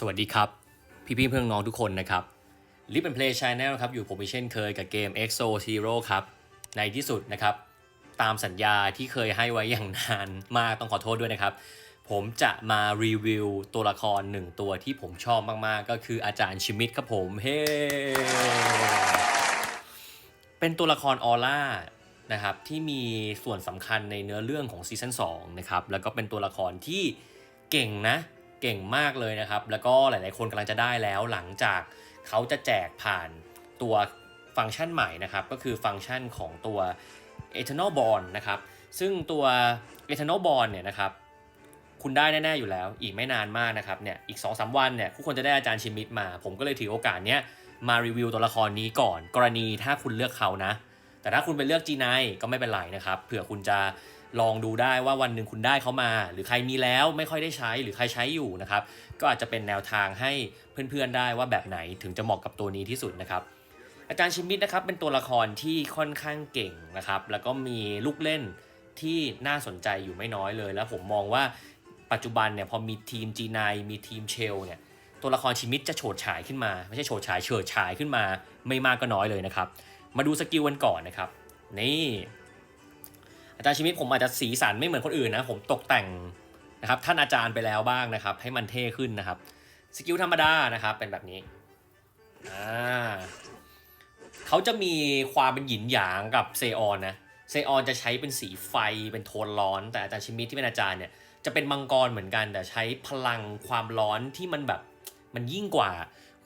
สวัสดีครับ พี่พี่เพื่อนน้องทุกคนนะครับลิปเป็นเพลย์ช n แนลครับอยู่ผมเช่นเคยกับเกม EXO Hero ครับ ในที่สุดนะครับ ตามสัญญาที่เคยให้ไว้อย่างนานมากต้องขอโทษด้วยนะครับ ผมจะมารีวิวตัวละครหนึ่งตัวที่ผมชอบมาก ๆ ก็คืออาจารย์ชิมิดครับผมเฮ้เป็นตัวละครออร่านะครับที่มีส่วนสำคัญในเนื้อเรื่องของซีซั่น2นะครับแล้วก็เป็นตัวละครที่เก่งนะ เก่งมากเลยนะครับ แล้วก็หลาย ๆ คนกำลังจะได้แล้วหลังจากเขาจะแจกผ่านตัวฟังก์ชันใหม่นะครับ ก็คือฟังก์ชันของตัว Eternal Bond นะครับ ซึ่งตัว Eternal Bond เนี่ยนะครับ คุณได้แน่ ๆ อยู่แล้ว อีกไม่นานมากนะครับเนี่ยอีก 2-3 วันเนี่ยคุณควรจะได้อาจารย์ชิมิดมา ผมก็เลยถือโอกาสเนี้ยมารีวิวตัวละครนี้ก่อน กรณีถ้าคุณเลือกเขานะ แต่ถ้าคุณไปเลือก G9 ก็ไม่เป็นไรนะครับเผื่อคุณจะ ลองดูได้ว่าวันหนึ่งคุณได้เขามา หรือใครมีแล้วไม่ค่อยได้ใช้หรือใครใช้อยู่นะครับ ก็อาจจะเป็นแนวทางให้เพื่อนๆได้ว่าแบบไหนถึงจะเหมาะกับตัวนี้ที่สุดนะครับ อาจารย์ชิมิดนะครับเป็นตัวละครที่ค่อนข้างเก่งนะครับ แล้วก็มีลูกเล่นที่น่าสนใจอยู่ไม่น้อยเลย แล้วผมมองว่าปัจจุบันเนี่ยพอมีทีม G9 มีทีมเชลเนี่ยตัวละครชิมิดจะโฉดฉายขึ้นมา ไม่ใช่โฉดฉายเฉิดฉายขึ้นมาไม่มากก็น้อยเลยนะครับ มาดูสกิลกันก่อนนะครับ นี่ อาจารย์ชิมิผมอาจจะสีสันไม่เหมือนคนอื่นนะ ผมตกแต่งนะครับท่านอาจารย์ไปแล้วบ้างนะครับ ให้มันเท่ขึ้นนะครับสกิลธรรมดานะครับเป็นแบบนี้อ่าเขาจะมีความเป็นหยินหยางกับเซออนนะเซออนจะใช้เป็นสีไฟเป็นโทนร้อน แต่อาจารย์ชิมิที่เป็นอาจารย์เนี่ยจะเป็นมังกรเหมือนกัน แต่ใช้พลังความร้อนที่มันแบบมันยิ่งกว่า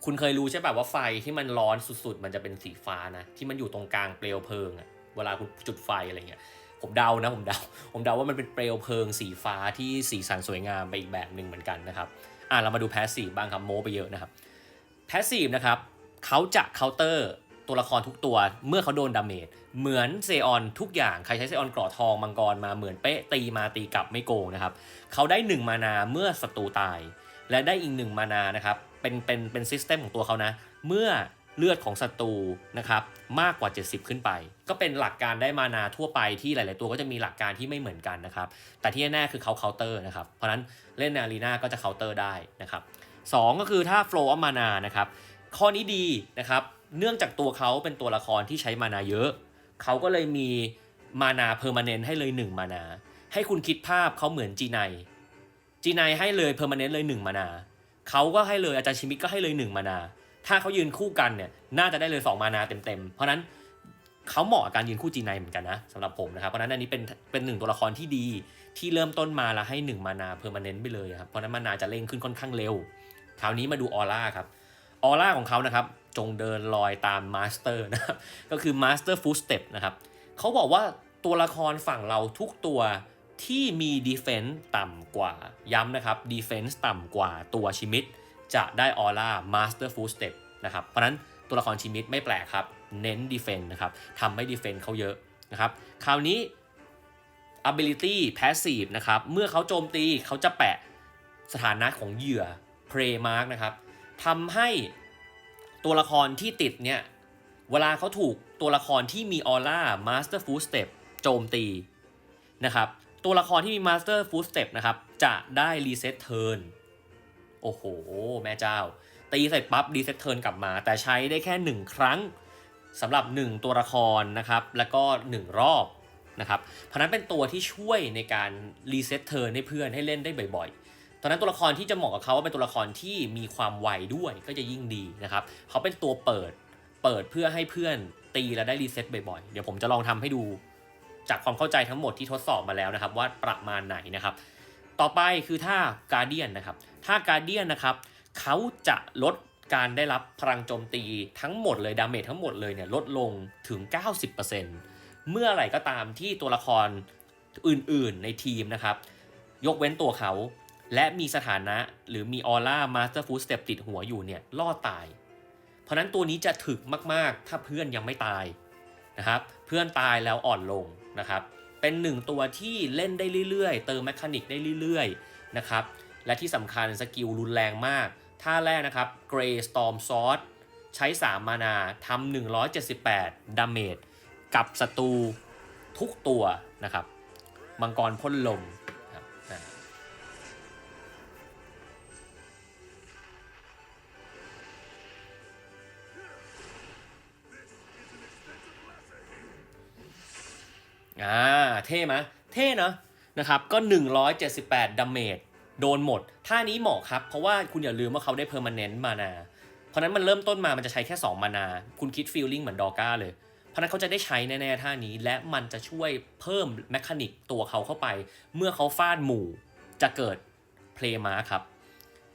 คุณเคยรู้ใช่ป่ะว่าไฟที่มันร้อนสุดๆ มันจะเป็นสีฟ้านะที่มันอยู่ตรงกลางเปลวเพลิงอะเวลาคุณจุดไฟอะไรเงี้ย ผมเดานะผมเดาผมเดาว่ามันเป็นเปลวเพลิงสีฟ้าที่สีสันสวยงามไปอีกแบบหนึ่งเหมือนกันนะครับอะเรามาดูแพสซีฟบ้างครับโมไปเยอะนะครับแพสซีฟนะครับเขาจะเคาน์เตอร์ตัวละครทุกตัวเมื่อเขาโดนดาเมจเหมือนเซออนทุกอย่างใครใช้เซออนกรอทองมังกรมาเหมือนเป๊ะตีมาตีกลับไม่โกงนะครับเขาได้ 1 มานาเมื่อศัตรูตาย และได้อีก 1 มานานะครับเป็นเป็นเป็นซิสเต็มของตัวเขานะ เมื่อ เลือดของศัตรูนะครับมากกว่า 70 ขึ้นไป ก็เป็นหลักการได้มานาทั่วไปที่หลาย ๆ ตัวก็จะมีหลักการที่ไม่เหมือนกันนะครับ แต่ที่แน่ๆคือเขาเคาน์เตอร์นะครับ เพราะนั้นเล่นในอารีนาก็จะเคาน์เตอร์ได้นะครับสองก็คือถ้า flow of mana นะครับข้อนี้ดีนะครับเนื่องจากตัวเขาเป็นตัวละครที่ใช้มานาเยอะ เขาก็เลยมีมานาเพอร์มานเนให้เลย 1 มานา ให้คุณคิดภาพเขาเหมือนจีไนจีไนให้เลยเพอร์มานเนเลย 1 มานาเขาก็ให้เลยอาจารย์ชิมิตก็ให้เลย 1 มานา ถ้าเขายืนคู่กันเนี่ยน่าจะได้เลย 2 มานาเต็มๆ เพราะนั้นเขาเหมาะกับการยืนคู่จีไนเหมือนกันนะสำหรับผมนะครับ เพราะนั้นอันนี้เป็นเป็นหนึ่งตัวละครที่ดีที่เริ่มต้นมาแล้วให้ 1 มานาเพอร์มาเนนไปเลยครับเพราะนั้นมานาจะเร่งขึ้นค่อนข้างเร็ว คราวนี้มาดูออร่าครับออร่าของเขานะครับจงเดินลอยตามมาสเตอร์นะครับก็คือมาสเตอร์ฟู t สเต็ปนะครับเขาบอกว่าตัวละครฝั่งเราทุกตัวที่มีดีเฟน s ์ต่ำกว่าย้ำนะครับดีเฟน s ์ต่ำกว่าตัวชิมิด จะได้ออร่ามาสเตอร์ฟู t สเต็ปนะครับเพราะนั้นตัวละครชิมิดไม่แปลกครับ เน้นดีเฟน s ์นะครับทำให้ดีเฟน s ์เขาเยอะนะครับคราวนี้ ability passive นะครับเมื่อเขาโจมตีเขาจะแปะสถานะของเหยื่อ prey mark นะครับทำให้ตัวละครที่ติดเนี่ยเวลาเขาถูกตัวละครที่มีออร่า Master Footstep โจมตีนะครับตัวละครที่มี Master Footstep นะครับจะได้ Reset Turn โอ้โห แม่เจ้า ตีเสร็จปั๊บ Reset Turn กลับมา แต่ใช้ได้แค่ 1 ครั้งสำหรับ 1 ตัวละครนะครับ แล้วก็ 1 รอบนะครับ เพราะนั้นเป็นตัวที่ช่วยในการ Reset Turn ให้เพื่อนให้เล่นได้บ่อยๆ ตอนนั้นตัวละครที่จะเหมาะกับเขาว่าเป็นตัวละครที่มีความไวด้วยก็จะยิ่งดีนะครับ เขาเป็นตัวเปิด เปิดเพื่อให้เพื่อนตีแล้วได้รีเซ็ตบ่อยๆ เดี๋ยวผมจะลองทำให้ดูจากความเข้าใจทั้งหมดที่ทดสอบมาแล้วนะครับ ว่าประมาณไหนนะครับ ต่อไปคือท่าการเดียนนะครับท่าการเดียนนะครับเขาจะลดการได้รับพลังโจมตีทั้งหมดเลยดาเมจทั้งหมดเลยเนี่ยลดลงถึง 90%เมื่อไหร่ก็ตามที่ตัวละครอื่นๆในทีมนะครับ ยกเว้นตัวเขา และมีสถานะหรือมีออร่ามาสเตอร์ฟูสเต็ปติดหัวอยู่เนี่ยล่อตาย เพราะนั้นตัวนี้จะถึกมากๆ ถ้าเพื่อนยังไม่ตายนะครับ เพื่อนตายแล้วอ่อนลงนะครับ เป็นหนึ่งตัวที่เล่นได้เรื่อยๆ เติมแมคานิกได้เรื่อยๆนะครับและที่สำคัญสกิลรุนแรงมากท่าแรกนะครับเกรสตอมซอร์สใช้ 3 มานาทำ178ดาเมจกับศัตรูทุกตัวนะครับ มังกรพ่นลม อ่าเท่ไหมเท่เนะนะครับก็ 178ดาเมจโดนหมด ท่านี้เหมาะครับ เพราะว่าคุณอย่าลืมว่าเขาได้เพอร์มานแนนต์มานา เพราะนั้นมันเริ่มต้นมามันจะใช้แค่ 2 มานา คุณคิดฟีลลิ่งเหมือนดอก้าเลย เพราะฉะนั้นเขาจะได้ใช้แน่ๆท่านี้ และมันจะช่วยเพิ่มแมคานิกตัวเขาเข้าไป เมื่อเขาฟาดหมู่จะเกิดเพลย์มาครับ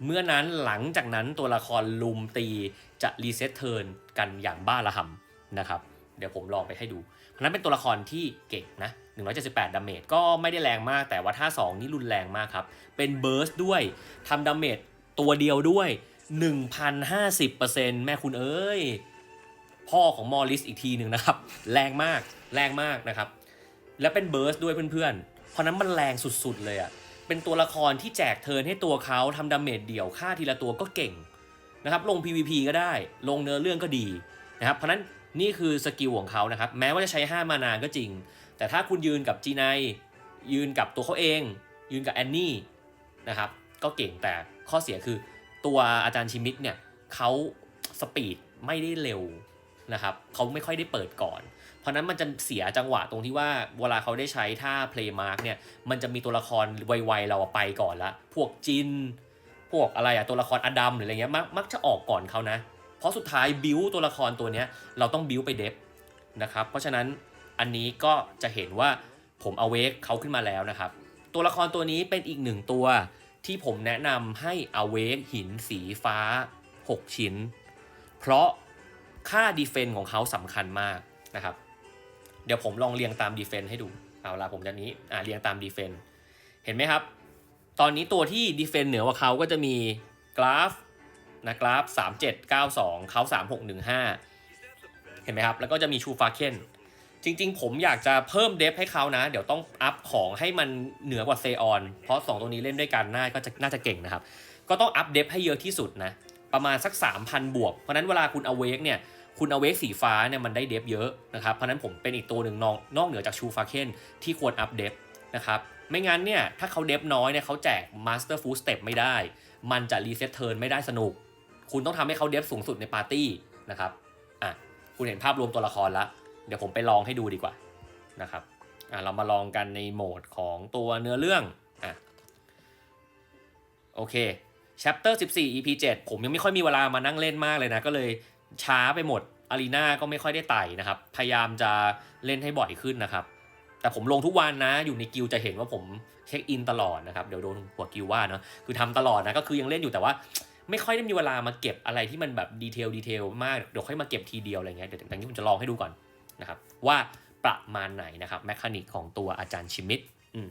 เมื่อนั้นหลังจากนั้นตัวละครลุมตีจะรีเซ็ตเทิร์นกันอย่างบ้าระห่ำนะครับ เดี๋ยวผมลองไปให้ดู เพราะนั้นเป็นตัวละครที่เก่งนะ 178 ดาเมจก็ไม่ได้แรงมาก แต่ว่าท่า 2 นี่รุนแรงมากครับ เป็นเบิร์สด้วยทำดาเมจตัวเดียวด้วย 1,050%แม่คุณเอ้ย พ่อของมอริสอีกทีหนึ่งนะครับ แรงมากแรงมากนะครับ และเป็นเบิร์สด้วยเพื่อนๆ เพราะนั้นมันแรงสุดๆเลยอะ่ะเป็นตัวละครที่แจกเทิร์นให้ตัวเขาทำดาเมจเดี่ยวฆ่าทีละตัวก็เก่งนะครับลง PVP ก็ได้ลงเนื้อเรื่องก็ดีนะครับเพราะนั้น นี่คือสกิลของเขานะครับ แม้ว่าจะใช้ 5 มานานก็จริง แต่ถ้าคุณยืนกับจีไนยืนกับตัวเขาเอง ยืนกับแอนนี่นะครับ ก็เก่งแต่ข้อเสียคือตัวอาจารย์ชิมิดเนี่ยเขาสปีดไม่ได้เร็วนะครับเขาไม่ค่อยได้เปิดก่อน เพราะนั้นมันจะเสียจังหวะตรงที่ว่าเวลาเขาได้ใช้ท่า play mark เนี่ยมันจะมีตัวละครไวๆเราไปก่อนละ พวกจิน พวกอะไรอะตัวละครอดัมหรืออะไรเงี้ยมักมักจะออกก่อนเขานะ เพราะสุดท้ายบิวตัวละครตัวเนี้ยเราต้องบิวไปเดฟนะครับ เพราะฉะนั้นอันนี้ก็จะเห็นว่าผมเอาเวกเขาขึ้นมาแล้วนะครับ ตัวละครตัวนี้เป็นอีกหนึ่งตัวที่ผมแนะนำให้เอาเวกหินสีฟ้า 6 ชิ้น เพราะค่าดีเฟนของเขาสำคัญมากนะครับ เดี๋ยวผมลองเรียงตามดีเฟนให้ดู เอาละผมจะนี้อ่าเรียงตามดีเฟนเห็นไหมครับ ตอนนี้ตัวที่ดีเฟนเหนือกว่าเขาก็จะมีกราฟ นะกราฟ3792 เขา3615 เห็นไหมครับ แล้วก็จะมีชูฟาเคนจริงๆ ผมอยากจะเพิ่มเดฟให้เขานะ เดี๋ยวต้องอัพของให้มันเหนือกว่าเซออน เพราะ 2 ตัวนี้เล่นด้วยกันน่าก็จะน่าจะเก่งนะครับ ก็ต้องอัพเดฟให้เยอะที่สุดนะ ประมาณสัก 3,000 บวก เพราะนั้นเวลาคุณอเวกเนี่ยคุณอเวกสีฟ้าเนี่ยมันได้เดฟเยอะนะครับ เพราะนั้นผมเป็นอีกตัวหนึ่งนอกนอกเหนือจากชูฟาเคนที่ควรอัพเดฟนะครับไม่งั้นเนี่ยถ้าเขาเดฟน้อยเนี่ยเขาแจกมาสเตอร์ฟูสเต็ปไม่ได้ มันจะรีเซ็ตเทิร์นไม่ได้สนุก คุณต้องทำให้เขาเดฟสูงสุดในปาร์ตี้นะครับอะคุณเห็นภาพรวมตัวละครละ เดี๋ยวผมไปลองให้ดูดีกว่านะครับอะเรามาลองกันในโหมดของตัวเนื้อเรื่องอะโอเค chapter 14 EP 7 ผมยังไม่ค่อยมีเวลามานั่งเล่นมากเลยนะ ก็เลยช้าไปหมดอารีนาก็ไม่ค่อยได้ไต่นะครับ พยายามจะเล่นให้บ่อยขึ้นนะครับ แต่ผมลงทุกวันนะ อยู่ในกิลจะเห็นว่าผมเช็คอินตลอดนะครับ เดี๋ยวโดนหัวกิลว่าเนาะคือทำตลอดนะ ก็คือยังเล่นอยู่แต่ว่า ไม่ค่อยได้มีเวลามาเก็บอะไรที่มันแบบดีเทลดีเทลมากเดี๋ยวค่อยมาเก็บทีเดียวอะไรเงี้ยเดี๋ยวอย่งนี้ผมจะลองให้ดูก่อนนะครับว่าประมาณไหนนะครับแมคานิกของตัวอาจารย์ชิมิดอืม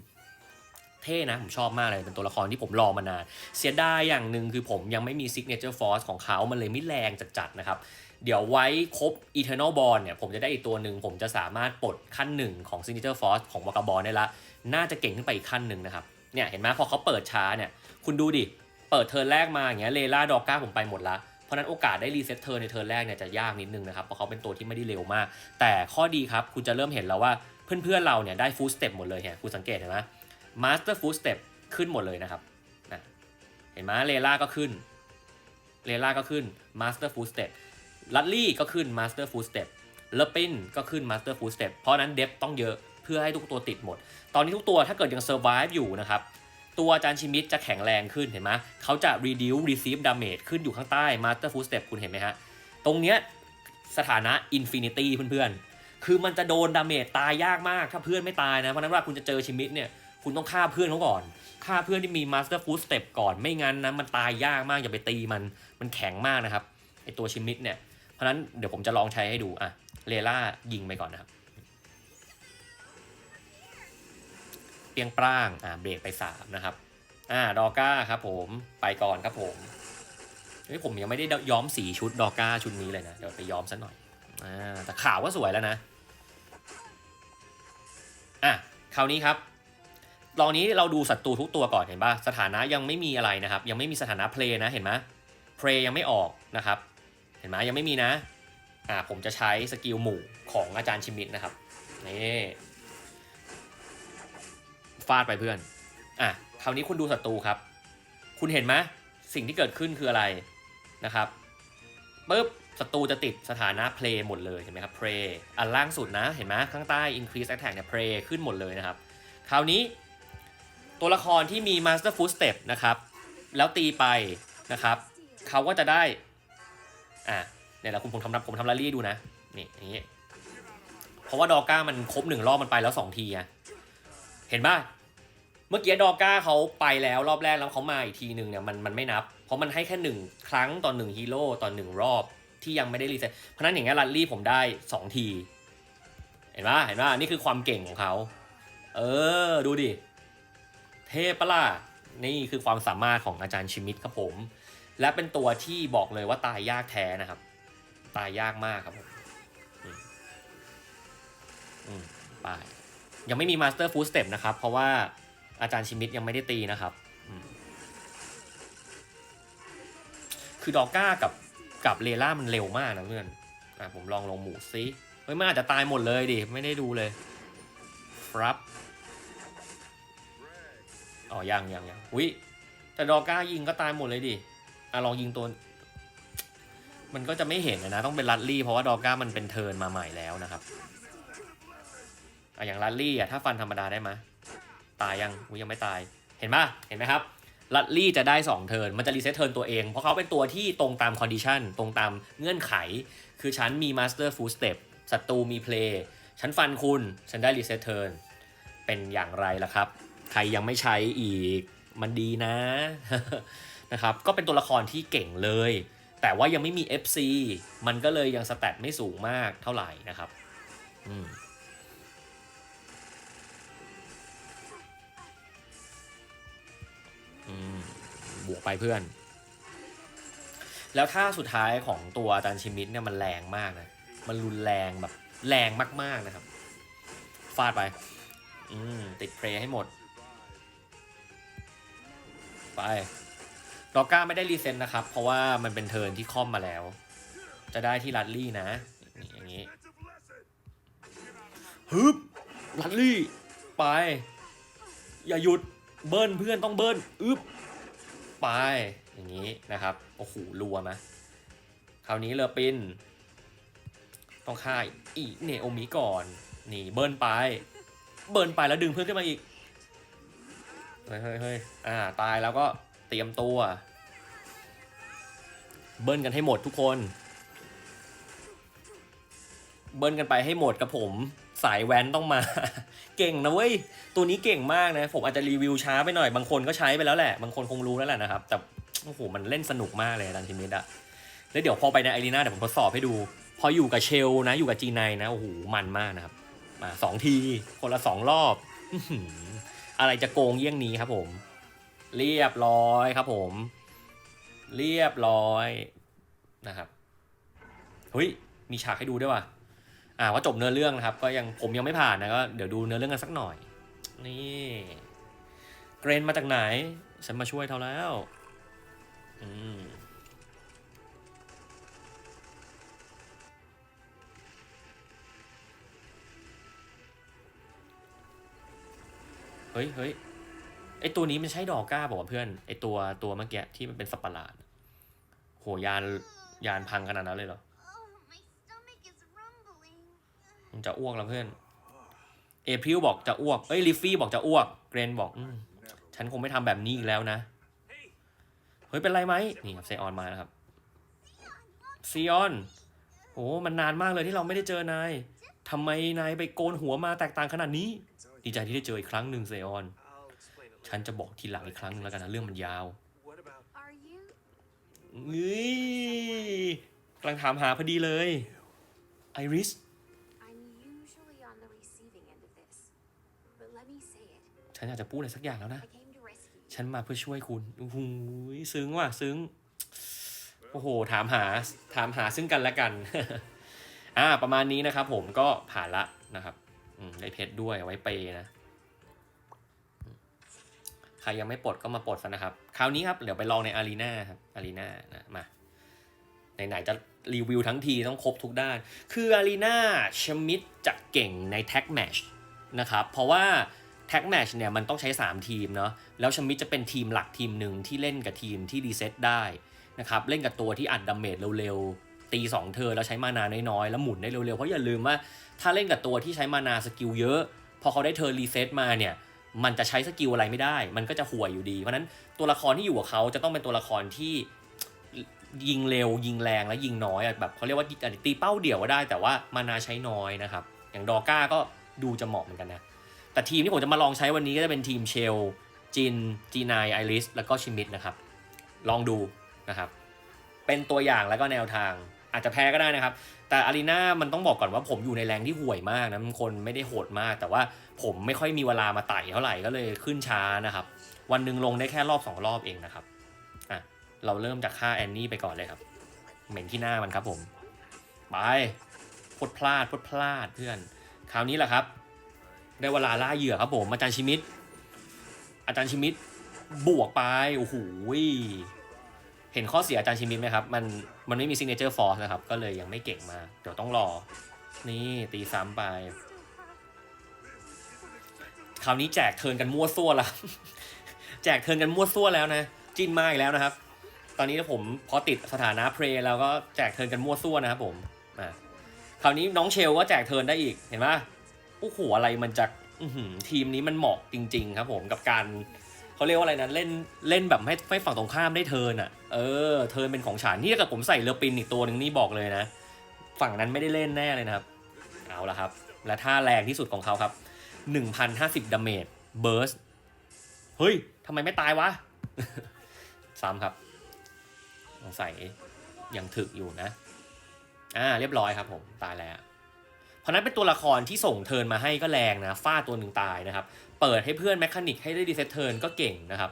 เท่นะผมชอบมากเลย เป็นตัวละครที่ผมรอมานาน เสียดายอย่างหนึ่งคือผมยังไม่มี Signature Force ของเขามันเลยไม่แรงจัดๆนะครับ เดี๋ยวไว้ครบ Eternal Bond เนี่ยผมจะได้อีกตัวหนึ่งผมจะสามารถปลดขั้นหนึ่งของ Signature Force ของวากาบอลได้ละ น่าจะเก่งขึ้นไปอีกขั้นหนึ่งนะครับ เนี่ยเห็นไหมพอเขาเปิดช้าเนี่ย คุณดูดิ เปิดเทิร์นแรกมาอย่างเงี้ยเลล่าดอกก้าผมไปหมดละเพราะนั้นโอกาสได้รีเซ็ตเทิร์นในเทิร์นแรกเนี่ยจะยากนิดนึงนะครับเพราะเขาเป็นตัวที่ไม่ได้เร็วมาก แต่ข้อดีครับคุณจะเริ่มเห็นแล้วว่าเพื่อนๆเราเนี่ยได้ฟู t สเต็ปหมดเลยเนี่ยคุณสังเกตเห็นไหมมาสเตอร์ฟู t สเต็ปขึ้นหมดเลยนะครับนะเห็นไหมเลล่าก็ขึ้นเลล่าก็ขึ้นมาสเตอร์ฟู t สเต็ปลัดลี่ก็ขึ้นมาสเตอร์ฟู t สเต็ปเลปินก็ขึ้นมาสเตอร์ฟู t สเต็ปเพราะนั้นเดฟต้องเยอะเพื่อให้ทุกตัวติดหมด ตอนนี้ทุกตัวถ้าเกิดยังเซอร์ไ e อยู่นะครับ ตัวอาจารย์ชิมิดจะแข็งแรงขึ้นเห็นไหมเขาจะ reduce receive damage ขึ้นอยู่ข้างใต้ master full step คุณเห็นไหมฮะ ตรงเนี้ยสถานะ infinity เพื่อนๆ คือมันจะโดนดาเมจตายยากมากถ้าเพื่อนไม่ตายนะ เพราะนั้นเวลาคุณจะเจอชิมิดเนี่ยคุณต้องฆ่าเพื่อนเขาก่อนฆ่าเพื่อนที่มี master full step ก่อนไม่งั้นนะมันตายยากมากอย่าไปตีมันมันแข็งมากนะครับไอตัวชิมิดเนี่ยเพราะฉะนั้นเดี๋ยวผมจะลองใช้ให้ดูอะเลล่ายิงไปก่อนนะครับ เปียงปร้างอ่าเบรกไปสามนะครับ อ่าดอก้าครับผมไปก่อนครับผมเฮ้ยผมยังไม่ได้ย้อมสีชุดดอก้าชุดนี้เลยนะ เดี๋ยวไปย้อมซะหน่อยอ่าแต่ขาวก็สวยแล้วนะอะคราวนี้ครับตอนนี้เราดูศัตรูทุกตัวก่อนเห็นป่ะสถานะยังไม่มีอะไรนะครับ ยังไม่มีสถานะเพลย์นะเห็นไหมเพลย์ยังไม่ออกนะครับ เห็นไหมยังไม่มีนะอ่าผมจะใช้สกิลหมู่ของอาจารย์ชิมิดนะครับนี่ ฟาดไปเพื่อน อะ คราวนี้คุณดูศัตรูครับ คุณเห็นไหมสิ่งที่เกิดขึ้นคืออะไรนะครับปุ๊บศัตรูจะติดสถานะ play หมดเลยเห็นไหมครับ play อันล่างสุดนะ เห็นไหมข้างใต้ increase attack เนี่ย play ขึ้นหมดเลยนะครับ คราวนี้ตัวละครที่มี master footstep นะครับ แล้วตีไปนะครับเขาก็จะได้ อะเนี่ยเราคุณผมทำผมทำลารี่ดูนะ นี่อย่างนี้ เพราะว่าดอก้ามันครบหนึ่งรอบมันไปแล้วสองทีอะเห็นป่ะ เมื่อกี้ดอก้าเขาไปแล้วรอบแรกแล้วเขามาอีกทีหนึ่งเนี่ยมันมันไม่นับ เพราะมันให้แค่หนึ่งครั้งต่อหนึ่งฮีโร่ต่อหนึ่งรอบที่ยังไม่ได้รีเซ็ตเพราะนั้นอย่างเงี้ยลันลี่ผมได้สองที เห็นป่ะเห็นป่ะนี่คือความเก่งของเขา เออ ดูดิ เทพปะล่ะนี่คือความสามารถของอาจารย์ชิมิตครับผม และเป็นตัวที่บอกเลยว่าตายยากแท้นะครับ ตายยากมากครับผมอืมไปยังไม่มีมาสเตอร์ฟู t สเต็ปนะครับ เพราะว่า อาจารย์ชิมิตยังไม่ได้ตีนะครับ คือดอก้ากับกับเลล่ามันเร็วมากนะเพื่อนอะผมลองลงหมูซิเฮ้ยมันอาจจะตายหมดเลยดิ ไม่ได้ดูเลย ครับอ๋อยังยังยังอุ้ยแต่ดอก้ายิงก็ตายหมดเลยดิอะลองยิงตัวมันก็จะไม่เห็นนะ ต้องเป็นลัดลี่ เพราะว่าดอก้ามันเป็นเทิร์นมาใหม่แล้วนะครับอะอย่างลัดลี่อะถ้าฟันธรรมดาได้ไหม ตายยังอุ้ยยังไม่ตาย เห็นปะเห็นไหมครับ ลัดลี่จะได้ 2 เทิร์น มันจะรีเซ็ตเทิร์นตัวเอง เพราะเขาเป็นตัวที่ตรงตามคอนดิชันตรงตามเงื่อนไข คือฉันมีมาสเตอร์ฟู t สเต็ปศัตรูมีเพลย์ฉันฟันคุณ ฉันได้รีเซ็ตเทิร์น เป็นอย่างไรล่ะครับ ใครยังไม่ใช้อีก มันดีนะนะครับ ก็เป็นตัวละครที่เก่งเลย แต่ว่ายังไม่มี FC มันก็เลยยังสแตทไม่สูงมากเท่าไหร่นะครับ อืม บวกไปเพื่อน แล้วท่าสุดท้ายของตัวอาจารย์ชิมิตเนี่ยมันแรงมากนะ มันรุนแรงแบบแรงมากๆนะครับ ฟาดไป อืม ติดเพลย์ให้หมด ไปดอกก้าไม่ได้รีเซ็ตนะครับ เพราะว่ามันเป็นเทิร์นที่ค่อมมาแล้ว จะได้ที่ลัดลี่นะนี่อย่างนี้ฮึบลัดลี่ ไป อย่าหยุดเบิ้ลเพื่อนต้องเบิ้ลอึบ ไปอย่างนี้นะครับโอ้โหรัวมะคราวนี้เลอปิน ต้องฆ่าอีเนโอมิก่อนนี่เบิ้ลไป เบิ้ลไปแล้วดึงเพื่อนขึ้นมาอีกเฮ้ยเฮ้ยเฮ้ยอ่าตายแล้วก็เตรียมตัว เบิ้ลกันให้หมดทุกคน เบิ้ลกันไปให้หมดกับผม สายแว้นต้องมา เก่งนะเว้ย ตัวนี้เก่งมากนะ ผมอาจจะรีวิวช้าไปหน่อย บางคนก็ใช้ไปแล้วแหละ บางคนคงรู้แล้วแหละนะครับ แต่ โอ้โห มันเล่นสนุกมากเลยดันทิมิดอะแล้วเดี๋ยวพอไปในไอรีนาเดี๋ยวผมทดสอบให้ดู พออยู่กับเชลนะ อยู่กับจีไนนะ โอ้โห มันมากนะครับ มาสองที คนละสองรอบอื้อหืออะไรจะโกงเยี่ยงนี้ครับผม เรียบร้อยครับผม เรียบร้อยนะครับ เฮ้ย มีฉากให้ดูด้วยว่ะ อ่าว่าจบเนื้อเรื่องนะครับ ก็ยังผมยังไม่ผ่านนะก็เดี๋ยวดูเนื้อเรื่องกันสักหน่อย นี่เกรนมาจากไหน ฉันมาช่วยเท่าแล้ว อืมเฮ้ยเฮ้ยไอตัวนี้มันใช่ดอกก้าบอกว่าเพื่อน ไอตัวตัวเมื่อกี้ที่มันเป็นสัตว์ประหลาด โหยานยานพังขนาดนั้นเลยเหรอ มันจะอ้วกแล้วเพื่อน เอพริลบอกจะอ้วก เอ้ยลิฟฟี่บอกจะอ้วก เกรนบอกอฉันคงไม่ทำแบบนี้อีกแล้วนะ เฮ้ยเป็นไรไหมนี่ครับเซออนมาแล้วครับซีออนโอ้มันนานมากเลยที่เราไม่ได้เจอนายทำไมนายไปโกนหัวมาแตกต่างขนาดนี้ ดีใจที่ได้เจออีกครั้งหนึ่งเซออน ฉันจะบอกทีหลังอีกครั้งหนึงแล้วกันนะเรื่องมันยาวนี่กำลังถามหาพอดีเลยไอริส อยากจะพูดอะไรสักอย่างแล้วนะ I came to rescue you. ฉันมาเพื่อช่วยคุณโอ้โหซึ้งว่ะซึ้ง โอ้โห ถามหา ถามหาซึ่งกันและกัน อ่า ประมาณนี้นะครับผมก็ผ่านละนะครับอืมได้เพชรด้วยเอาไว้เปย์นะอืมใครยังไม่ปลดก็มาปลดซะนะครับ คราวนี้ครับ เดี๋ยวไปลองในอารีนาครับ อารีนานะ มา ไหนๆจะรีวิวทั้งทีต้องครบทุกด้าน คืออารีนาชมิดจะเก่งในแท็กแมชนะครับ เพราะว่า แท็กแมชเนี่ยมันต้องใช้ 3 ทีมเนาะแล้วชมิดจะเป็นทีมหลักทีมหนึ่งที่เล่นกับทีมที่รีเซ็ตได้นะครับเล่นกับตัวที่อัดดาเมจเร็วๆ ตีสองเธอแล้วใช้มานาน้อยๆ แล้วหมุนได้เร็วๆ เพราะอย่าลืมว่าถ้าเล่นกับตัวที่ใช้มานาสกิลเยอะ พอเขาได้เธอรีเซ็ตมาเนี่ยมันจะใช้สกิลอะไรไม่ได้ มันก็จะห่วยอยู่ดี เพราะนั้นตัวละครที่อยู่กับเขาจะต้องเป็นตัวละครที่ยิงเร็ว ยิงแรงและยิงน้อยแบบเขาเรียกว่าตีเป้าเดี่ยวก็ได้แต่ว่ามานาใช้น้อยนะครับอย่างดอก้าก็ดูจะเหมาะเหมือนกันนะ แต่ทีมที่ผมจะมาลองใช้วันนี้ก็จะเป็นทีมเชลจินจีนายไอริสแล้วก็ชิมิดนะครับ ลองดูนะครับ เป็นตัวอย่างแล้วก็แนวทาง อาจจะแพ้ก็ได้นะครับ แต่อารีนามันต้องบอกก่อนว่าผมอยู่ในแรงที่ห่วยมากนะคนไม่ได้โหดมาก แต่ว่าผมไม่ค่อยมีเวลามาไต่เท่าไหร่ก็เลยขึ้นช้านะครับ วันหนึ่งลงได้แค่รอบสองรอบเองนะครับอะเราเริ่มจากค่าแอนนี่ไปก่อนเลยครับ เหม็นที่หน้ามันครับผม ไปพดพลาดพดพลาดเพื่อน คราวนี้แหละครับ ได้เวลาล่าเหยื่อครับผม อาจารย์ชิมิดอาจารย์ชิมิดบวกไป โอ้โหเห็นข้อเสียอาจารย์ชิมิดไหมครับ มันมันไม่มีซิงเกิลเจอร์ฟอร์นะครับ ก็เลยยังไม่เก่งมากเดี๋ยวต้องรอ นี่ตีซ้ำไป คราวนี้แจกเทิร์นกันมั่วซั่วแล้วแจกเทิร์นกันมั่วซั่วแล้วนะ จินมาอีกแล้วนะครับ ตอนนี้ผมพอติดสถานะเพลย์แล้วก็แจกเทิร์นกันมั่วซั่วนะครับผมอะคราวนี้น้องเชลก็แจกเทิร์นได้อีกเห็นปะ โอ้โหอะไรมันจะทีมนี้มันเหมาะจริง ๆ ครับผมกับการเขาเรียกว่าอะไรนะเล่นเล่นแบบให้ให้ฝั่งตรงข้ามได้เทินอะ เออ เทินเป็นของฉันนี่กิดผมใส่เรือปินอีกตัวหนึ่งนี่บอกเลยนะ ฝั่งนั้นไม่ได้เล่นแน่เลยนะครับ เอาละครับ และท่าแรงที่สุดของเขาครับ1,050ดาเมจเบิร์สเฮ้ยทำไมไม่ตายวะซ้ำครับสงสัยยังถึกอยู่นะ อ่า เรียบร้อยครับผม ตายแล้ว ราะนั้นเป็นตัวละครที่ส่งเทิร์นมาให้ก็แรงนะฟาดตัวหนึ่งตายนะครับ เปิดให้เพื่อนแมคานิกให้ได้ดีเซตเทิร์นก็เก่งนะครับ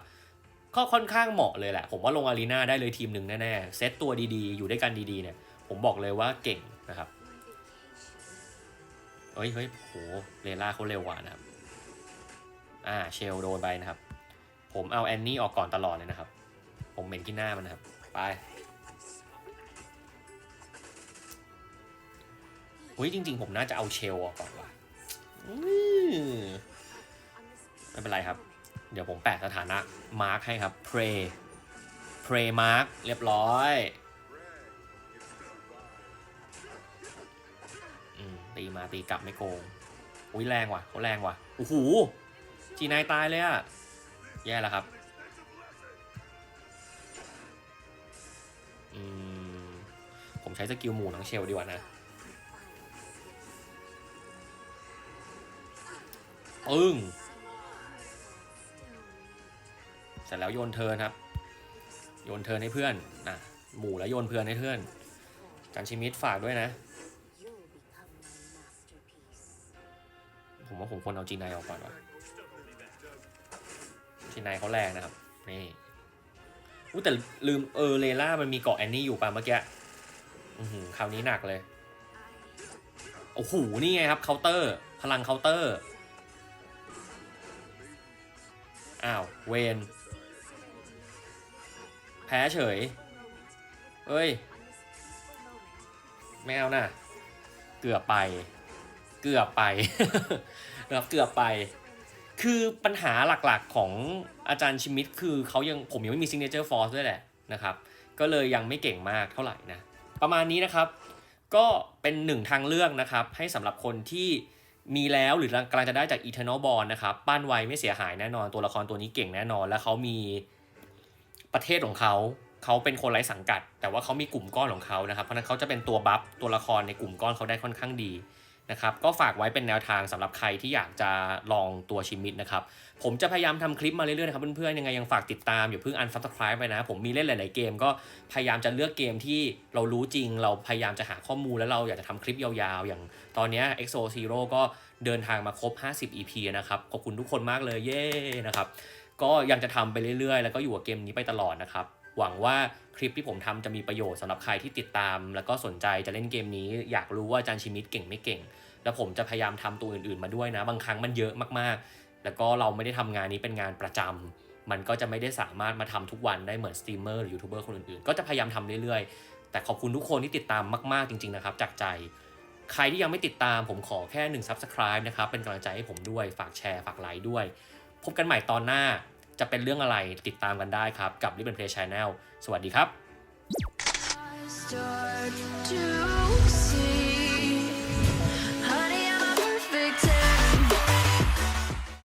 ก็ค่อนข้างเหมาะเลยแหละ ผมว่าลงอารีนาได้เลยทีมหนึ่งแน่ๆ เซตตัวดีๆ อยู่ด้วยกันดีๆเนี่ย ผมบอกเลยว่าเก่งนะครับ เฮ้ยเฮ้ยโหเรล่าเขาเร็วกว่านะครับ อ่าเชลโดนไปนะครับ ผมเอาแอนนี่ออกก่อนตลอดเลยนะครับ ผมเหม็นที่หน้ามันนะครับ ไป อุ้ยจริง ๆ ผมน่าจะเอาเชลออกก่อนว่ะอื้อไม่เป็นไรครับ เดี๋ยวผมแปะสถานะมาร์คให้ครับ pray pray mark เรียบร้อยอืมตีมาตีกลับไม่โกง อุ้ยแรงว่ะเขาแรงว่ะโอ้โหจีนายตายเลยอะแย่แล้วครับอืมผมใช้สกิลหมู่น้องเชลดีกว่านะ ปึ้งเสร็จแล้วโยนเทินครับ โยนเทินให้เพื่อนนะหมู่แล้วโยนเพื่อนให้เพื่อนจันชิมิดฝากด้วยนะ ผมว่าผมควรเอาจีนายออกก่อนว่ะจีนายเขาแรงนะครับ นี่อู้แต่ลืมเออเลล่ามันมีเกาะแอนนี่อยู่ป่ะเมื่อกี้อือหือคราวนี้หนักเลย โอ้โห นี่ไงครับเคาน์เตอร์ พลังเคาน์เตอร์ อ้าว เวนแพ้เฉย เอ้ย ไม่เอาน่ะ เกือบไป เกือบไปนะครับเกือบไป คือปัญหาหลักๆของอาจารย์ชิมิดคือเขายังผมยังไม่มี signature force ด้วยแหละนะครับ ก็เลยยังไม่เก่งมากเท่าไหร่นะ ประมาณนี้นะครับ ก็เป็นหนึ่งทางเลือกนะครับ ให้สำหรับคนที่ มีแล้วหรือกำลังจะได้จาก Eternal Bond นะครับปั้นไวไม่เสียหายแน่นอนตัวละครตัวนี้เก่งแน่นอน และเขามีประเทศของเขาเขาเป็นคนไร้สังกัด แต่ว่าเขามีกลุ่มก้อนของเขานะครับเพราะนั้นเขาจะเป็นตัวบัฟตัวละครในกลุ่มก้อนเขาได้ค่อนข้างดี นะครับก็ฝากไว้เป็นแนวทางสำหรับใครที่อยากจะลองตัวชิมิดนะครับผมจะพยายามทำคลิปมาเรื่อยๆนะครับเพื่อนๆยังไงยังฝากติดตามอย่าเพิ่งอันซับสไคร b e ไปนะ ผมมีเล่นหลายๆเกมก็พยายามจะเลือกเกมที่เรารู้จริง เราพยายามจะหาข้อมูลแล้วเราอยากจะทำคลิปยาวๆ อย่างตอนนี้ EXO Zero ก็เดินทางมาครบ 50 EP นะครับขอบคุณทุกคนมากเลยเย้นะครับก็ยังจะทำไปเรื่อยๆ แล้วก็อยู่กับเกมนี้ไปตลอดนะครับ หวังว่าคลิปที่ผมทำจะมีประโยชน์สำหรับใครที่ติดตาม แล้วก็สนใจจะเล่นเกมนี้ อยากรู้ว่าอาจารย์ชิมิดเก่งไม่เก่ง แล้วผมจะพยายามทำตัวอื่นๆมาด้วยนะ บางครั้งมันเยอะมากๆ แล้วก็เราไม่ได้ทำงานนี้เป็นงานประจำมันก็จะไม่ได้สามารถมาทำทุกวันได้เหมือนสตรีมเมอร์หรือยูทูบเบอร์คนอื่นๆ ก็จะพยายามทำเรื่อยๆ แต่ขอบคุณทุกคนที่ติดตามมากๆจริง ๆนะครับ จากใจใครที่ยังไม่ติดตามผมขอแค่1 Subscribe นะครับ เป็นกำลังใจให้ผมด้วย ฝากแชร์ ฝากไลค์ด้วย พบกันใหม่ตอนหน้า จะเป็นเรื่องอะไรติดตามกันได้ครับ กับ r i b b o n Play Channel สวัสดีครับ start to